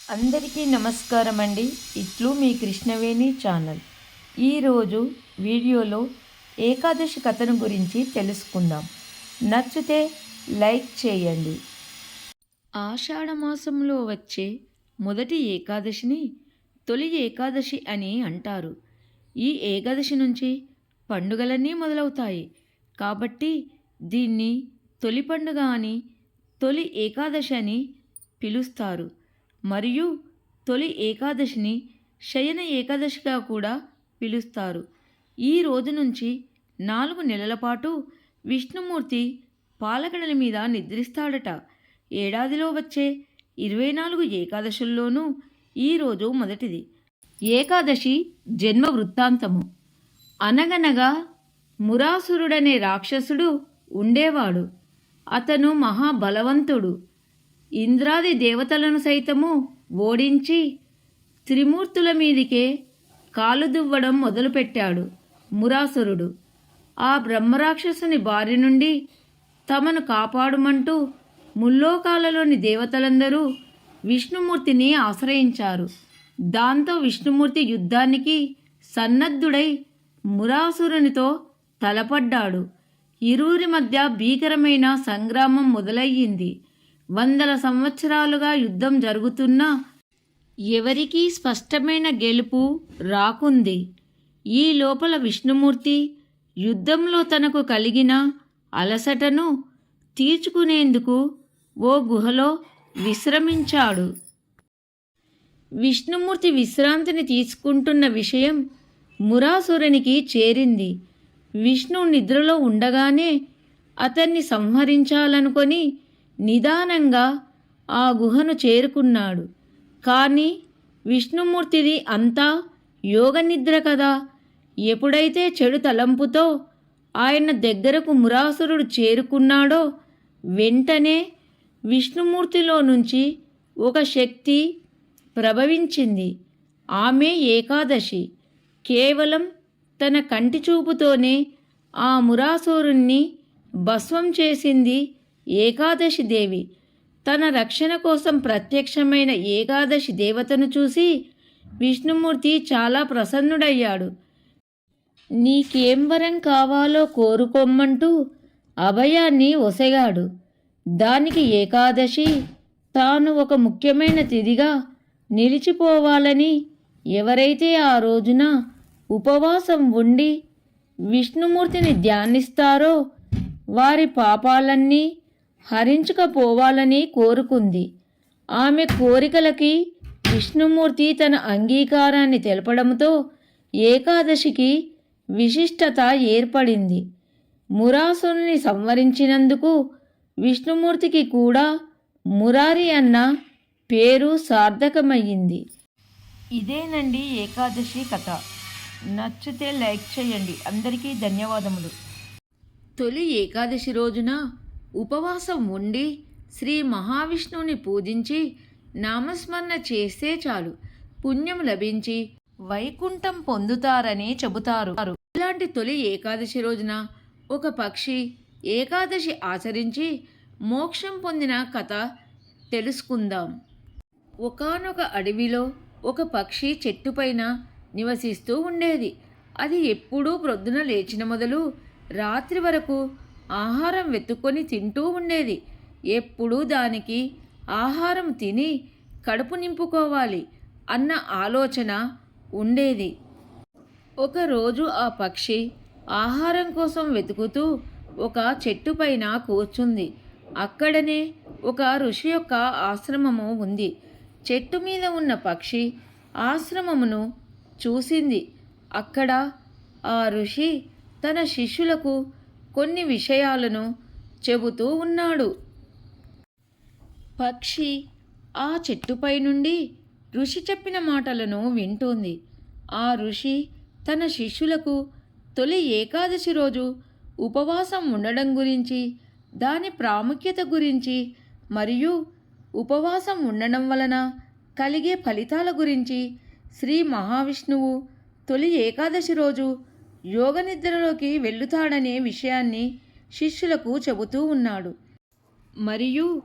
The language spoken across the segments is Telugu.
అందరికీ నమస్కారం అండి ఇట్లు మీ కృష్ణవేణి ఛానల్. ఈరోజు వీడియోలో ఏకాదశి కథను గురించి తెలుసుకుందాం. నచ్చితే లైక్ చేయండి. ఆషాఢ మాసంలో వచ్చే మొదటి ఏకాదశిని తొలి ఏకాదశి అని అంటారు. ఈ ఏకాదశి నుంచి పండుగలన్నీ మొదలవుతాయి. కాబట్టి దీన్ని తొలి పండుగ అని తొలి ఏకాదశి అని పిలుస్తారు. మరియు తొలి ఏకాదశిని శయన ఏకాదశిగా కూడా పిలుస్తారు. ఈ రోజు నుంచి నాలుగు నెలల పాటు విష్ణుమూర్తి పాలకడల మీద నిద్రిస్తాడట. ఏడాదిలో వచ్చే ఇరవై నాలుగు ఏకాదశుల్లోనూ ఈరోజు మొదటిది. ఏకాదశి జన్మ వృత్తాంతము. అనగనగా మురాసురుడనే రాక్షసుడు ఉండేవాడు. అతను మహాబలవంతుడు. ఇంద్రాది దేవతలను సైతము ఓడించి త్రిమూర్తుల మీదికే కాలు దువ్వడం మొదలుపెట్టాడు మురాసురుడు. ఆ బ్రహ్మరాక్షసుని బారి నుండి తమను కాపాడుమంటూ ముల్లోకాలలోని దేవతలందరూ విష్ణుమూర్తిని ఆశ్రయించారు. దాంతో విష్ణుమూర్తి యుద్ధానికి సన్నద్ధుడై మురాసురునితో తలపడ్డాడు. ఇరువురి మధ్య భీకరమైన సంగ్రామం మొదలయ్యింది. వందల సంవత్సరాలుగా యుద్ధం జరుగుతున్నా ఎవరికీ స్పష్టమైన గెలుపు రాకుంది. ఈ లోపల విష్ణుమూర్తి యుద్ధంలో తనకు కలిగిన అలసటను తీర్చుకునేందుకు ఓ గుహలో విశ్రమించాడు. విష్ణుమూర్తి విశ్రాంతిని తీసుకుంటున్న విషయం మురాసురునికి చేరింది. విష్ణు నిద్రలో ఉండగానే అతన్ని సంహరించాలనుకొని నిదానంగా ఆ గుహను చేరుకున్నాడు. కానీ విష్ణుమూర్తిది అంతా యోగనిద్ర కదా. ఎప్పుడైతే చెడు తలంపుతో ఆయన దగ్గరకు మురాసురుడు చేరుకున్నాడో వెంటనే విష్ణుమూర్తిలో నుంచి ఒక శక్తి ప్రభవించింది. ఆమె ఏకాదశి. కేవలం తన కంటి చూపుతోనే ఆ మురాసురుణ్ణి భస్వం చేసింది ఏకాదశి దేవి. తన రక్షణ కోసం ప్రత్యక్షమైన ఏకాదశి దేవతను చూసి విష్ణుమూర్తి చాలా ప్రసన్నుడయ్యాడు. నీకేం వరం కావాలో కోరుకోమ్మంటూ అభయాన్ని ఒసగాడు. దానికి ఏకాదశి తాను ఒక ముఖ్యమైన తిథిగా నిలిచిపోవాలని ఎవరైతే ఆ రోజున ఉపవాసం ఉండి విష్ణుమూర్తిని ధ్యానిస్తారో వారి పాపాలన్నీ హరించుకపోవాలని కోరుకుంది. ఆమె కోరికలకి విష్ణుమూర్తి తన అంగీకారాన్ని తెలపడంతో ఏకాదశికి విశిష్టత ఏర్పడింది. మురాసుని సంవరించినందుకు విష్ణుమూర్తికి కూడా మురారి అన్న పేరు సార్థకమయ్యింది. ఇదేనండి ఏకాదశి కథ. నచ్చితే లైక్ చేయండి. అందరికీ ధన్యవాదములు. తొలి ఏకాదశి రోజున ఉపవాసం ఉండి శ్రీ మహావిష్ణువుని పూజించి నామస్మరణ చేస్తే చాలు. పుణ్యం లభించి వైకుంఠం పొందుతారని చెబుతారు. ఇలాంటి తొలి ఏకాదశి రోజున ఒక పక్షి ఏకాదశి ఆచరించి మోక్షం పొందిన కథ తెలుసుకుందాం. ఒకానొక అడవిలో ఒక పక్షి చెట్టుపైన నివసిస్తూ ఉండేది. అది ఎప్పుడూ ప్రొద్దున లేచిన మొదలు రాత్రి వరకు ఆహారం వెతుక్కొని తింటూ ఉండేది. ఎప్పుడూ దానికి ఆహారం తిని కడుపు నింపుకోవాలి అన్న ఆలోచన ఉండేది. ఒకరోజు ఆ పక్షి ఆహారం కోసం వెతుకుతూ ఒక చెట్టు పైన కూర్చుంది. అక్కడనే ఒక ఋషి యొక్క ఆశ్రమము ఉంది. చెట్టు మీద ఉన్న పక్షి ఆశ్రమమును చూసింది. అక్కడ ఆ ఋషి తన శిష్యులకు కొన్ని విషయాలను చెబుతూ ఉన్నాడు. పక్షి ఆ చెట్టుపై నుండి ఋషి చెప్పిన మాటలను వింటోంది. ఆ ఋషి తన శిష్యులకు తొలి ఏకాదశి రోజు ఉపవాసం ఉండడం గురించి దాని ప్రాముఖ్యత గురించి మరియు ఉపవాసం ఉండడం వలన కలిగే ఫలితాల గురించి శ్రీ మహావిష్ణువు తొలి ఏకాదశి రోజు యోగ నిద్రలోకి వెళ్ళుతాడనే విషయాన్ని శిష్యులకు చెబుతూ ఉన్నాడు. మరియు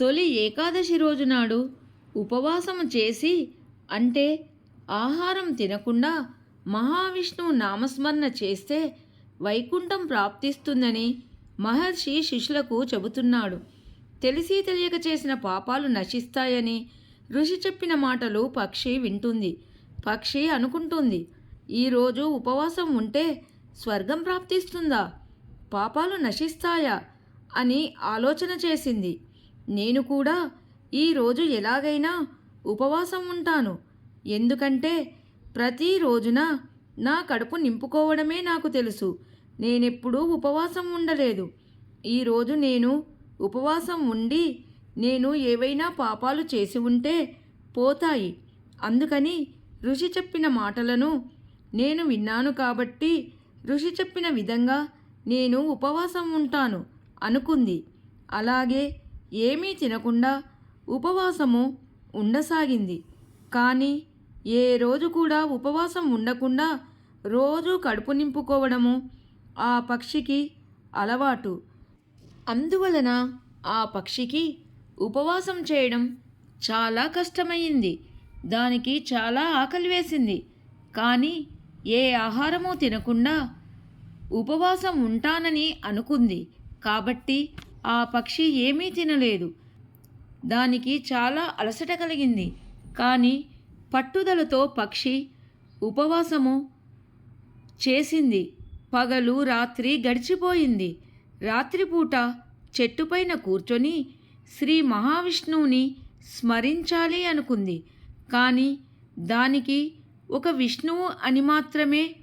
తొలి ఏకాదశి రోజు నాడు ఉపవాసము చేసి అంటే ఆహారం తినకుండా మహావిష్ణువు నామస్మరణ చేస్తే వైకుంఠం ప్రాప్తిస్తుందని మహర్షి శిష్యులకు చెబుతున్నాడు. తెలిసి తెలియక చేసిన పాపాలు నశిస్తాయని ఋషి చెప్పిన మాటలు పక్షి వింటుంది. పక్షి అనుకుంటుంది. ఈరోజు ఉపవాసం ఉంటే స్వర్గం ప్రాప్తిస్తుందా? పాపాలు నశిస్తాయా? అని ఆలోచన చేసింది. నేను కూడా ఈరోజు ఎలాగైనా ఉపవాసం ఉంటాను. ఎందుకంటే ప్రతి రోజున నా కడుపు నింపుకోవడమే నాకు తెలుసు. నేనెప్పుడూ ఉపవాసం ఉండలేదు. ఈరోజు నేను ఉపవాసం ఉండి నేను ఏవైనా పాపాలు చేసి ఉంటే పోతాయి. అందుకని ఋషి చెప్పిన మాటలను నేను విన్నాను కాబట్టి ఋషి చెప్పిన విధంగా నేను ఉపవాసం ఉంటాను అనుకుంది. అలాగే ఏమీ తినకుండా ఉపవాసము ఉండసాగింది. కానీ ఏ రోజు కూడా ఉపవాసం ఉండకుండా రోజు కడుపు నింపుకోవడము ఆ పక్షికి అలవాటు. అందువలన ఆ పక్షికి ఉపవాసం చేయడం చాలా కష్టమైంది. దానికి చాలా ఆకలి వేసింది. కానీ ఏ ఆహారమూ తినకుండా ఉపవాసం ఉంటానని అనుకుంది. కాబట్టి ఆ పక్షి ఏమీ తినలేదు. దానికి చాలా అలసట కలిగింది. కానీ పట్టుదలతో పక్షి ఉపవాసము చేసింది. పగలు రాత్రి గడిచిపోయింది. రాత్రిపూట చెట్టుపైన కూర్చొని శ్రీ మహావిష్ణువుని స్మరించాలి అనుకుంది. కానీ దానికి ఒక విష్ణువు అని మాత్రమే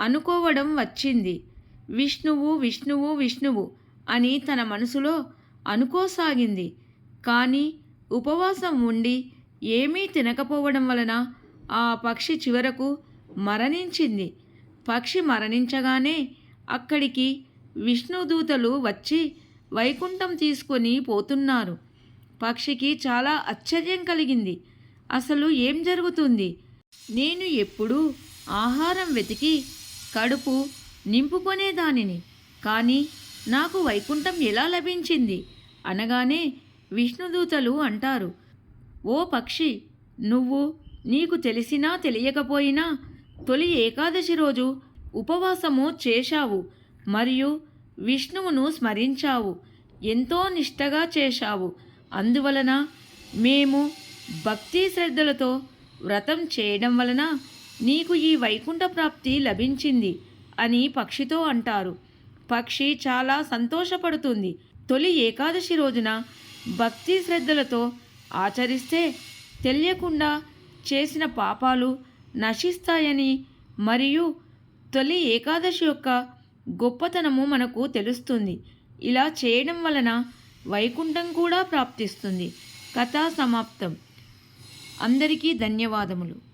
అనుకోవడం వచ్చింది. విష్ణువు విష్ణువు విష్ణువు అని తన మనసులో అనుకోసాగింది. కానీ ఉపవాసం ఉండి ఏమీ తినకపోవడం వలన ఆ పక్షి చివరకు మరణించింది. పక్షి మరణించగానే అక్కడికి విష్ణుదూతలు వచ్చి వైకుంఠం తీసుకొని పోతున్నారు. పక్షికి చాలా ఆశ్చర్యం కలిగింది. అసలు ఏం జరుగుతుంది? నేను ఎప్పుడూ ఆహారం వెతికి కడుపు నింపుకొనేదానిని కానీ నాకు వైకుంఠం ఎలా లభించింది? అనగానే విష్ణుదూతలు అంటారు ఓ పక్షి నువ్వు నీకు తెలిసినా తెలియకపోయినా తొలి ఏకాదశి రోజు ఉపవాసము చేశావు మరియు విష్ణువును స్మరించావు ఎంతో నిష్టగా చేశావు. అందువలన మేము భక్తి శ్రద్ధలతో వ్రతం చేయడం వలన నీకు ఈ వైకుంఠ ప్రాప్తి లభించింది అని పక్షితో అంటారు. పక్షి చాలా సంతోషపడుతుంది. తొలి ఏకాదశి రోజున భక్తి శ్రద్ధలతో ఆచరిస్తే తెలియకుండా చేసిన పాపాలు నశిస్తాయని మరియు తొలి ఏకాదశి యొక్క గొప్పతనము మనకు తెలుస్తుంది. ఇలా చేయడం వలన వైకుంఠం కూడా ప్రాప్తిస్తుంది. కథా సమాప్తం. అందరికీ ధన్యవాదములు.